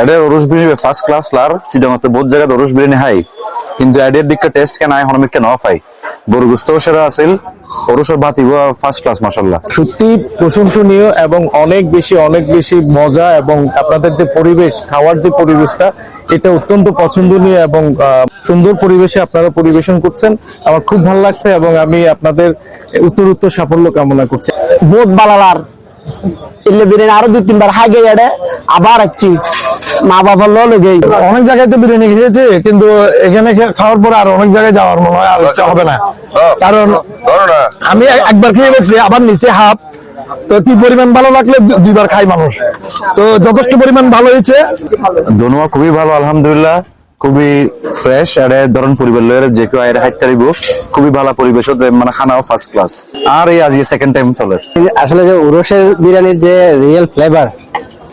এটা রস biryani first class লার সিডামতে বহুত জায়গায় রস বিরিয়ানি হাই। কিন্তু এডের দিকটা টেস্ট কেন আয় হনমিক কেন পাই। গরু গুস্ত সেরা আছিল ওরসর ভাত ইগো ফার্স্ট ক্লাস মাশাল্লাহ সত্যি প্রশংসনীয় এবং অনেক বেশি অনেক বেশি মজা এবং আপনাদের যে পরিবেশ খাওয়ার যে পরিবেশটা এটা অত্যন্ত পছন্দনীয় এবং আহ, সুন্দর পরিবেশে আপনারা পরিবেশন করছেন। আমার খুব ভালো লাগছে এবং আমি আপনাদের উত্তর উত্তর সাফল্য কামনা করছি। বহুত বালালার। ইল্লে বিরিয়ানি আরও দুই তিনবার হাই গে এড়ে আবার আসছি মা বাবা লো লেগে অনেক জায়গায় তো বিরিয়ানি খেয়েছে কিন্তু এখানে খাওয়ার পরে আর অনেক জায়গায় যাওয়ার মনে হয় আর ইচ্ছা হবে না। কারণ আমি একবার খেয়ে গেছি আবার নিচে হাফ। তো কি পরিমাণ ভালো লাগলে দুইবার খাই মানুষ। তো যথেষ্ট পরিমাণ ভালো হয়েছে। দনুয়া খুবই ভালো আলহামদুলিল্লাহ। খুবই ফ্রেশ আর এর ধরন পরিবার লয়ের যে কেউ এর হাইট তারিব খুবই ভালো পরিবেশ মানে খানাও ফার্স্ট ক্লাস আর এই আজকে সেকেন্ড টাইম চলে। আসলে যে উরসের বিরিয়ানির যে রিয়েল ফ্লেভার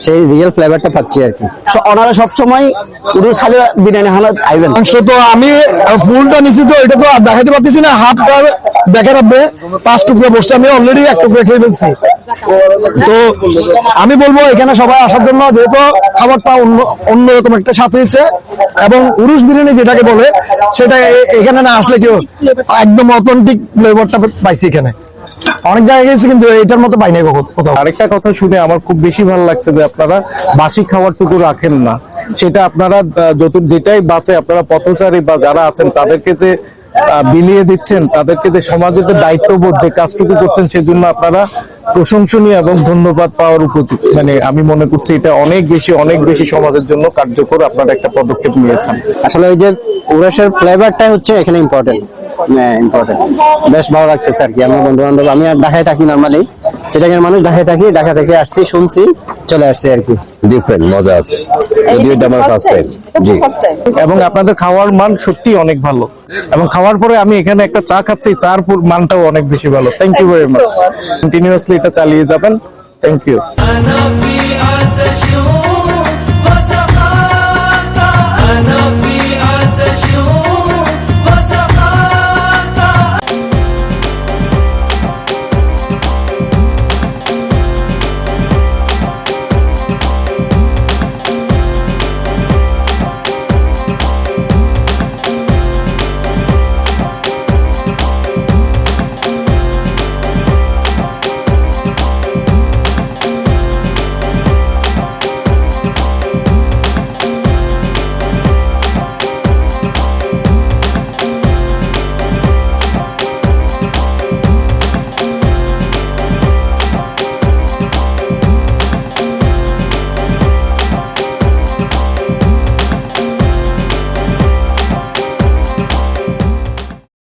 সেই রিয়েল ফ্লেভারটা পাচ্ছি আর কি। ওনারা সবসময় উরুস খালি বিরিয়ানি হালে আইবেন অংশ তো আমি ফুলটা নিছি তো এটা তো দেখাতে পারতেছি না হাফটা দেখে রাখবে পাঁচ টুকরো বসছে, আমি অলরেডি এক টুকরো খেয়ে ফেলছি। তো আমি বলব, এখানে সবাই আসার জন্য যেহেতু খাবারটা অন্য, অন্যরকম একটা স্বাদ হয়েছে, এবং উরুস বিরিয়ানি যেটাকে বলে, সেটা এখানে না আসলে কেউ একদম অথেন্টিক ফ্লেভারটা পাইছি এখানে। অনেক জায়গায় গেছি, কিন্তু এটার মতো পাইনি কোথাও। আরেকটা কথা শুনে আমার খুব বেশি ভালো লাগছে যে আপনারা বাসি খাবারটুকু রাখেন না। সেটা আপনারা যত যেটাই বাঁচে, আপনারা পথচারী বা যারা আছেন, তাদেরকে যে বিলিয়ে দিচ্ছেন, তাদেরকে যে সমাজে যে দায়িত্ববোধ, যে কাজটুকু করছেন, সেজন্য আপনারা প্রশংসনীয় এবং ধন্যবাদ পাওয়ার উপযুক্ত মানে আমি মনে করছি এটা অনেক বেশি অনেক বেশি সমাজের জন্য কার্যকর আপনারা একটা পদক্ষেপ নিয়েছেন। আসলে ওই যে উরসের ফ্লেভারটা হচ্ছে এখানে ইম্পর্টেন্ট ইম্পর্টেন্ট বেশ ভালো লাগতেছে আর কি। আমার বন্ধু বান্ধব আমি আর ঢাকায় থাকি নর্মালি সেটাকে মানুষ ঢাকায় থাকি, ঢাকা থেকে আসছি, শুনছি। চলে আসছে আর কি। ডিফারেন্ট মজা আছে। যদিও এটা আমার ফার্স্ট টাইম জি। এবং আপনাদের খাওয়ার মান সত্যি অনেক ভালো। এবং খাওয়ার পরে আমি এখানে একটা চা খাচ্ছি চার মানটাও অনেক বেশি ভালো। Thank you very much continuously এটা চালিয়ে যাবেন। Thank you